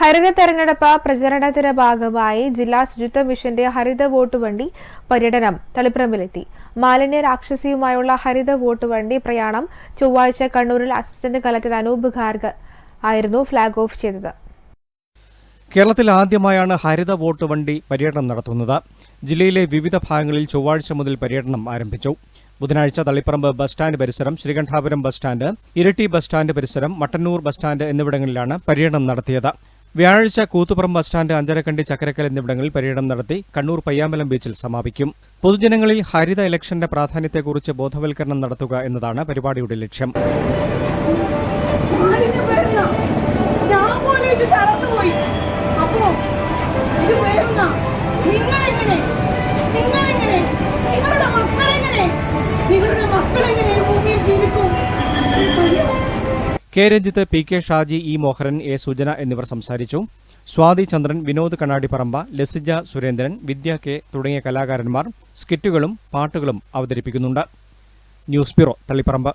ഹരിത തെരഞ്ഞെടുപ്പ് പ്രചരണത്തിന്റെ ഭാഗമായി ജില്ലാ ശുചിത്വ മിഷന്റെ ഹരിത വോട്ട് വണ്ടി പര്യടനം തളിപ്പറമ്പിലെത്തി. മാലിന്യ രാക്ഷസിയുമായുള്ള ഹരിത വോട്ട് വണ്ടി പ്രയാണം ചൊവ്വാഴ്ച കണ്ണൂരിൽ അസിസ്റ്റന്റ് കലക്ടർ അനൂപ് ഖാർഗ് ആയിരുന്നു ഫ്ളാഗ് ഓഫ് ചെയ്തത്. കേരളത്തിൽ ആദ്യമായാണ് ഹരിത വോട്ട് വണ്ടി പര്യടനം നടത്തുന്നത്. ജില്ലയിലെ വിവിധ ഭാഗങ്ങളിൽ ചൊവ്വാഴ്ച മുതൽ പര്യടനം ആരംഭിച്ചു. ബുധനാഴ്ച തളിപ്പറമ്പ് ബസ് സ്റ്റാൻഡ് പരിസരം Sreekandapuram bus stand Iritty bus stand പരിസരം മട്ടന്നൂർ ബസ് സ്റ്റാൻഡ് എന്നിവിടങ്ങളിലാണ് പര്യടനം നടത്തിയത്. വ്യാഴാഴ്ച കൂത്തുപുറം ബസ് സ്റ്റാൻഡ് അഞ്ചരക്കണ്ടി ചക്കരക്കൽ എന്നിവിടങ്ങളിൽ പര്യടനം നടത്തി കണ്ണൂർ പയ്യാമ്പലം ബീച്ചിൽ സമാപിക്കും. പൊതുജനങ്ങളിൽ ഹരിത ഇലക്ഷന്റെ പ്രാധാന്യത്തെക്കുറിച്ച് ബോധവൽക്കരണം നടത്തുക എന്നതാണ് പരിപാടിയുടെ ലക്ഷ്യം. K Ranjith P K Shaji E Moharan A Sujana എന്നിവർ സംസാരിച്ചു. സ്വാതി ചന്ദ്രൻ വിനോദ് കണ്ണാടിപ്പറമ്പ ലസിജ സുരേന്ദ്രൻ വിദ്യ കെ തുടങ്ങിയ കലാകാരന്മാർ സ്കിറ്റുകളും പാട്ടുകളും അവതരിപ്പിക്കുന്നുണ്ട്. News bureau Taliparamba.